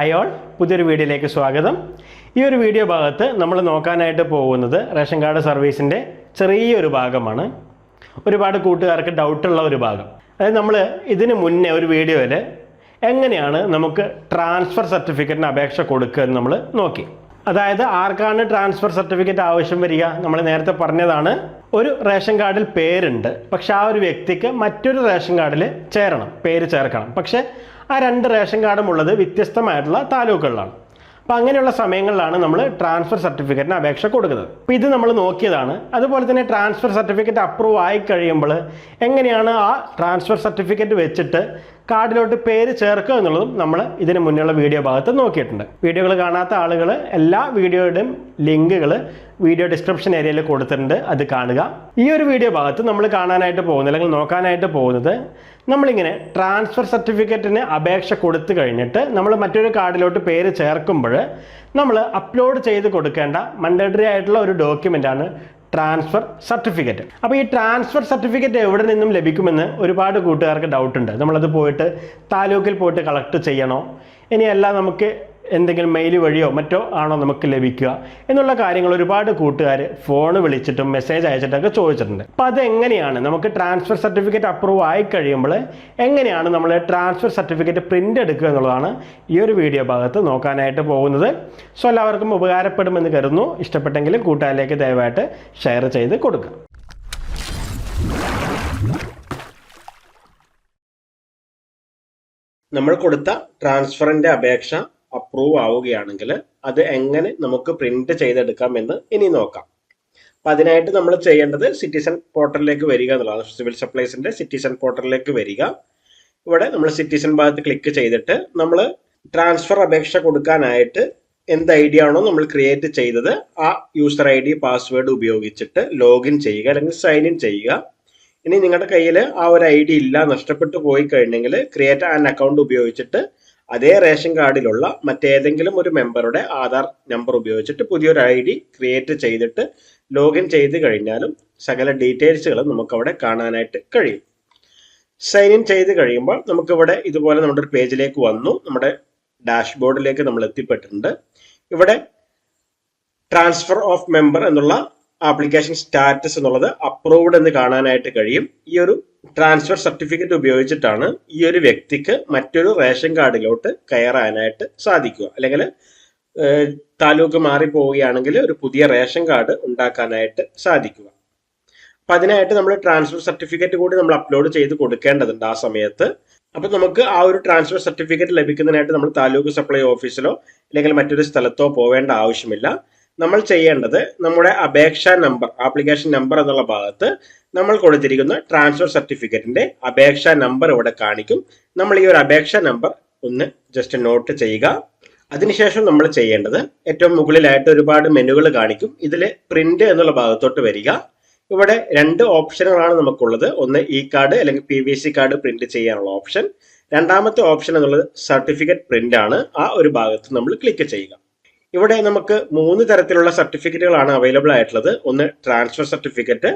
Hi all പുതിയൊരു വീഡിയോയിലേക്ക് സ്വാഗതം. ഈ ഒരു വീഡിയോ ഭാഗത്ത് നമ്മൾ നോക്കാനായിട്ട് പോകുന്നത് റേഷൻ കാർഡ് സർവീസിന്റെ ചെറിയൊരു ഭാഗമാണ്. ഒരുപാട് കൂട്ടുകാർക്ക് ഡൗട്ടുള്ള ഒരു ഭാഗം. അതായത് നമ്മൾ ഇതിന് മുന്നേ ഒരു വീഡിയോയിൽ എങ്ങനെയാണ് നമുക്ക് ട്രാൻസ്ഫർ സർട്ടിഫിക്കറ്റിന് അപേക്ഷ കൊടുക്കുക എന്ന് നമ്മൾ നോക്കി. അതായത് ആർക്കാണ് ട്രാൻസ്ഫർ സർട്ടിഫിക്കറ്റ് ആവശ്യം വരിക? നമ്മൾ നേരത്തെ പറഞ്ഞതാണ് ഒരു റേഷൻ കാർഡിൽ പേരുണ്ട്. പക്ഷെ ആ ഒരു വ്യക്തിക്ക് മറ്റൊരു റേഷൻ കാർഡിൽ ചേരണം പേര് ചേർക്കണം. പക്ഷേ ആ രണ്ട് റേഷൻ കാർഡും ഉള്ളത് വ്യത്യസ്തമായിട്ടുള്ള താലൂക്കുകളിലാണ്. അപ്പോൾ അങ്ങനെയുള്ള സമയങ്ങളിലാണ് നമ്മൾ ട്രാൻസ്ഫർ സർട്ടിഫിക്കറ്റിന് അപേക്ഷ കൊടുക്കുന്നത്. അപ്പോൾ ഇത് നമ്മൾ നോക്കിയതാണ്. അതുപോലെ തന്നെ ട്രാൻസ്ഫർ സർട്ടിഫിക്കറ്റ് അപ്രൂവ് ആയി കഴിയുമ്പോൾ എങ്ങനെയാണ് ആ ട്രാൻസ്ഫർ സർട്ടിഫിക്കറ്റ് വെച്ചിട്ട് കാർഡിലോട്ട് പേര് ചേർക്കുക എന്നുള്ളതും നമ്മൾ ഇതിന് മുന്നുള്ള വീഡിയോ ഭാഗത്ത് നോക്കിയിട്ടുണ്ട്. വീഡിയോകൾ കാണാത്ത ആളുകൾ എല്ലാ വീഡിയോയുടെയും ലിങ്കുകൾ വീഡിയോ ഡിസ്ക്രിപ്ഷൻ ഏരിയയിൽ കൊടുത്തിട്ടുണ്ട്. അത് കാണുക. ഈ ഒരു വീഡിയോ ഭാഗത്ത് നമ്മൾ കാണാനായിട്ട് പോകുന്നത് അല്ലെങ്കിൽ നോക്കാനായിട്ട് പോകുന്നത് നമ്മളിങ്ങനെ ട്രാൻസ്ഫർ സർട്ടിഫിക്കറ്റിന് അപേക്ഷ കൊടുത്തു കഴിഞ്ഞിട്ട് നമ്മൾ മറ്റൊരു കാർഡിലോട്ട് പേര് ചേർക്കുമ്പോൾ നമ്മൾ അപ്ലോഡ് ചെയ്ത് കൊടുക്കേണ്ട മണ്ടേറ്ററി ആയിട്ടുള്ള ഒരു ഡോക്യുമെന്റാണ് ട്രാൻസ്ഫർ സർട്ടിഫിക്കറ്റ് അപ്പോൾ ഈ ട്രാൻസ്ഫർ സർട്ടിഫിക്കറ്റ് എവിടെ നിന്നും ലഭിക്കുമെന്ന് ഒരുപാട് കൂട്ടുകാർക്ക് ഡൗട്ടുണ്ട് നമ്മളത് പോയിട്ട് താലൂക്കിൽ പോയിട്ട് കളക്ട് ചെയ്യണോ? ഇനിയല്ല നമുക്ക് എന്തെങ്കിലും മെയിൽ വഴിയോ മറ്റോ ആണോ നമുക്ക് ലഭിക്കുക എന്നുള്ള കാര്യങ്ങൾ ഒരുപാട് കൂട്ടുകാർ ഫോൺ വിളിച്ചിട്ടും മെസ്സേജ് അയച്ചിട്ടൊക്കെ ചോദിച്ചിട്ടുണ്ട്. അപ്പോൾ അതെങ്ങനെയാണ്? നമുക്ക് ട്രാൻസ്ഫർ സർട്ടിഫിക്കറ്റ് അപ്രൂവ് ആയി കഴിയുമ്പോൾ എങ്ങനെയാണ് നമ്മൾ ട്രാൻസ്ഫർ സർട്ടിഫിക്കറ്റ് പ്രിന്റ് എടുക്കുക എന്നുള്ളതാണ് ഈ ഒരു വീഡിയോ ഭാഗത്ത് നോക്കാനായിട്ട് പോകുന്നത്. സോ എല്ലാവർക്കും ഉപകാരപ്പെടുമെന്ന് കരുതുന്നു. ഇഷ്ടപ്പെട്ടെങ്കിൽ കൂട്ടുകാരിലേക്ക് ദയവായിട്ട് ഷെയർ ചെയ്ത് കൊടുക്കുക. നമ്മൾ കൊടുത്ത ട്രാൻസ്ഫറിന്റെ അപേക്ഷ അപ്രൂവ് ആവുകയാണെങ്കിൽ അത് എങ്ങനെ നമുക്ക് പ്രിന്റ് ചെയ്തെടുക്കാം എന്ന് ഇനി നോക്കാം. അപ്പൊ അതിനായിട്ട് നമ്മൾ ചെയ്യേണ്ടത് സിറ്റിസൺ പോർട്ടലിലേക്ക് വരിക എന്നുള്ളതാണ്. സിവിൽ സപ്ലൈസിന്റെ സിറ്റിസൺ പോർട്ടലിലേക്ക് വരിക. ഇവിടെ നമ്മൾ സിറ്റിസൺ ഭാഗത്ത് ക്ലിക്ക് ചെയ്തിട്ട് നമ്മൾ ട്രാൻസ്ഫർ അപേക്ഷ കൊടുക്കാനായിട്ട് എന്ത് ഐ ഡി ആണോ നമ്മൾ ക്രിയേറ്റ് ചെയ്തത് ആ യൂസർ ഐ ഡി പാസ്വേഡ് ഉപയോഗിച്ചിട്ട് ലോഗിൻ ചെയ്യുക അല്ലെങ്കിൽ സൈൻ ഇൻ ചെയ്യുക. ഇനി നിങ്ങളുടെ കയ്യിൽ ആ ഒരു ഐ ഡി ഇല്ല നഷ്ടപ്പെട്ടു പോയി കഴിഞ്ഞെങ്കിൽ ക്രിയേറ്റ് ആൻ അക്കൗണ്ട് ഉപയോഗിച്ചിട്ട് അതേ റേഷൻ കാർഡിലുള്ള മറ്റേതെങ്കിലും ഒരു മെമ്പറുടെ ആധാർ നമ്പർ ഉപയോഗിച്ചിട്ട് പുതിയൊരു ഐ ഡി ക്രിയേറ്റ് ചെയ്തിട്ട് ലോഗിൻ ചെയ്ത് കഴിഞ്ഞാലും സകല ഡീറ്റെയിൽസുകളും നമുക്കവിടെ കാണാനായിട്ട് കഴിയും. സൈൻ ഇൻ ചെയ്ത് കഴിയുമ്പോൾ നമുക്കിവിടെ ഇതുപോലെ നമ്മുടെ ഒരു പേജിലേക്ക് വന്നു. നമ്മുടെ ഡാഷ്ബോർഡിലേക്ക് നമ്മൾ എത്തിപ്പെട്ടിട്ടുണ്ട്. ഇവിടെ ട്രാൻസ്ഫർ ഓഫ് മെമ്പർ എന്നുള്ള ആപ്ലിക്കേഷൻ സ്റ്റാറ്റസ് എന്നുള്ളത് അപ്രൂവ്ഡ് എന്ന് കാണാനായിട്ട് കഴിയും. ഈ ഒരു ട്രാൻസ്ഫർ സർട്ടിഫിക്കറ്റ് ഉപയോഗിച്ചിട്ടാണ് ഈ ഒരു വ്യക്തിക്ക് മറ്റൊരു റേഷൻ കാർഡിലോട്ട് കയറാനായിട്ട് സാധിക്കുക. അല്ലെങ്കിൽ താലൂക്ക് മാറി പോവുകയാണെങ്കിൽ ഒരു പുതിയ റേഷൻ കാർഡ് ഉണ്ടാക്കാനായിട്ട് സാധിക്കുക. അപ്പൊ അതിനായിട്ട് നമ്മൾ ട്രാൻസ്ഫർ സർട്ടിഫിക്കറ്റ് കൂടി നമ്മൾ അപ്ലോഡ് ചെയ്ത് കൊടുക്കേണ്ടതുണ്ട് ആ സമയത്ത്. അപ്പൊ നമുക്ക് ആ ഒരു ട്രാൻസ്ഫർ സർട്ടിഫിക്കറ്റ് ലഭിക്കുന്നതിനായിട്ട് നമ്മൾ താലൂക്ക് സപ്ലൈ ഓഫീസിലോ അല്ലെങ്കിൽ മറ്റൊരു സ്ഥലത്തോ പോവേണ്ട ആവശ്യമില്ല. നമ്മൾ ചെയ്യേണ്ടത് നമ്മുടെ അപേക്ഷ നമ്പർ ആപ്ലിക്കേഷൻ നമ്പർ എന്നുള്ള ഭാഗത്ത് നമ്മൾ കൊടുത്തിരിക്കുന്ന ട്രാൻസ്ഫർ സർട്ടിഫിക്കറ്റിന്റെ അപേക്ഷ നമ്പർ ഇവിടെ കാണിക്കും. നമ്മൾ ഈ ഒരു അപേക്ഷ നമ്പർ ഒന്ന് ജസ്റ്റ് നോട്ട് ചെയ്യുക. അതിനുശേഷം നമ്മൾ ചെയ്യേണ്ടത് ഏറ്റവും മുകളിലായിട്ട് ഒരുപാട് മെനുകൾ കാണിക്കും. ഇതിൽ പ്രിന്റ് എന്നുള്ള ഭാഗത്തോട്ട് വരിക. ഇവിടെ രണ്ട് ഓപ്ഷനുകളാണ് നമുക്കുള്ളത്. ഒന്ന് ഇ കാർഡ് അല്ലെങ്കിൽ P V C card print ചെയ്യാനുള്ള ഓപ്ഷൻ. രണ്ടാമത്തെ ഓപ്ഷൻ എന്നുള്ളത് സർട്ടിഫിക്കറ്റ് പ്രിന്റ് ആണ്. ആ ഒരു ഭാഗത്ത് നമ്മൾ ക്ലിക്ക് ചെയ്യുക. ഇവിടെ നമുക്ക് മൂന്ന് തരത്തിലുള്ള സർട്ടിഫിക്കറ്റുകളാണ് അവൈലബിൾ ആയിട്ടുള്ളത്. ഒന്ന് ട്രാൻസ്ഫർ സർട്ടിഫിക്കറ്റ്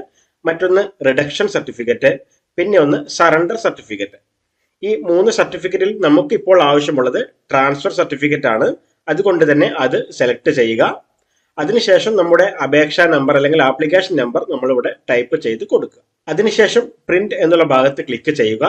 മറ്റൊന്ന് റിഡക്ഷൻ സർട്ടിഫിക്കറ്റ് പിന്നെ ഒന്ന് സറണ്ടർ സർട്ടിഫിക്കറ്റ് ഈ മൂന്ന് സർട്ടിഫിക്കറ്റിൽ നമുക്ക് ഇപ്പോൾ ആവശ്യമുള്ളത് ട്രാൻസ്ഫർ സർട്ടിഫിക്കറ്റ് ആണ്. അതുകൊണ്ട് തന്നെ അത് സെലക്ട് ചെയ്യുക. അതിനുശേഷം നമ്മുടെ അപേക്ഷാ നമ്പർ അല്ലെങ്കിൽ ആപ്ലിക്കേഷൻ നമ്പർ നമ്മളിവിടെ ടൈപ്പ് ചെയ്ത് കൊടുക്കുക. അതിനുശേഷം പ്രിന്റ് എന്നുള്ള ഭാഗത്ത് ക്ലിക്ക് ചെയ്യുക.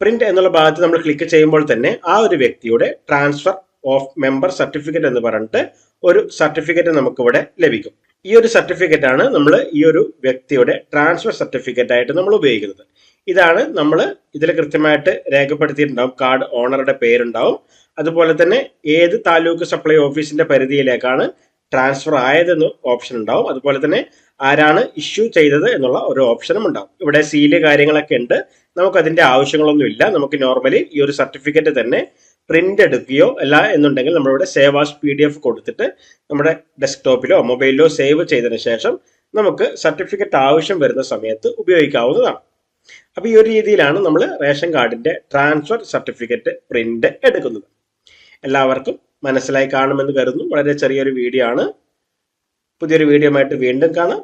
പ്രിന്റ് എന്നുള്ള ഭാഗത്ത് നമ്മൾ ക്ലിക്ക് ചെയ്യുമ്പോൾ തന്നെ ആ ഒരു വ്യക്തിയുടെ ട്രാൻസ്ഫർ ഓഫ് മെമ്പർ സർട്ടിഫിക്കറ്റ് എന്ന് പറഞ്ഞിട്ട് ഒരു സർട്ടിഫിക്കറ്റ് നമുക്കിവിടെ ലഭിക്കും. ഈ ഒരു സർട്ടിഫിക്കറ്റ് ആണ് നമ്മൾ ഈ ഒരു വ്യക്തിയുടെ ട്രാൻസ്ഫർ സർട്ടിഫിക്കറ്റ് ആയിട്ട് നമ്മൾ ഉപയോഗിക്കുന്നത്. ഇതാണ് നമ്മൾ ഇതിൽ കൃത്യമായിട്ട് രേഖപ്പെടുത്തിയിട്ടുണ്ടാവും. കാർഡ് ഓണറുടെ പേരുണ്ടാവും. അതുപോലെ തന്നെ ഏത് താലൂക്ക് സപ്ലൈ ഓഫീസിന്റെ പരിധിയിലേക്കാണ് ട്രാൻസ്ഫർ ആയതെന്ന് ഓപ്ഷൻ ഉണ്ടാവും. അതുപോലെ തന്നെ ആരാണ് ഇഷ്യൂ ചെയ്തത് എന്നുള്ള ഒരു ഓപ്ഷനും ഉണ്ടാവും. ഇവിടെ സീൽ കാര്യങ്ങളൊക്കെ ഉണ്ട്. നമുക്ക് അതിന്റെ ആവശ്യങ്ങളൊന്നുമില്ല. നമുക്ക് നോർമലി ഈ ഒരു സർട്ടിഫിക്കറ്റ് തന്നെ പ്രിന്റ് എടുക്കുകയോ അല്ല എന്നുണ്ടെങ്കിൽ നമ്മളിവിടെ save as P D F കൊടുത്തിട്ട് നമ്മുടെ ഡെസ്ക്ടോപ്പിലോ മൊബൈലിലോ സേവ് ചെയ്തതിന് ശേഷം നമുക്ക് സർട്ടിഫിക്കറ്റ് ആവശ്യം വരുന്ന സമയത്ത് ഉപയോഗിക്കാവുന്നതാണ്. അപ്പോൾ ഈ ഒരു രീതിയിലാണ് നമ്മൾ റേഷൻ കാർഡിന്റെ ട്രാൻസ്ഫർ സർട്ടിഫിക്കറ്റ് പ്രിന്റ് എടുക്കുന്നത്. എല്ലാവർക്കും മനസ്സിലായി കാണുമെന്ന് കരുതുന്നു. വളരെ ചെറിയൊരു വീഡിയോ ആണ്. പുതിയൊരു വീഡിയോ ആയിട്ട് വീണ്ടും കാണാം.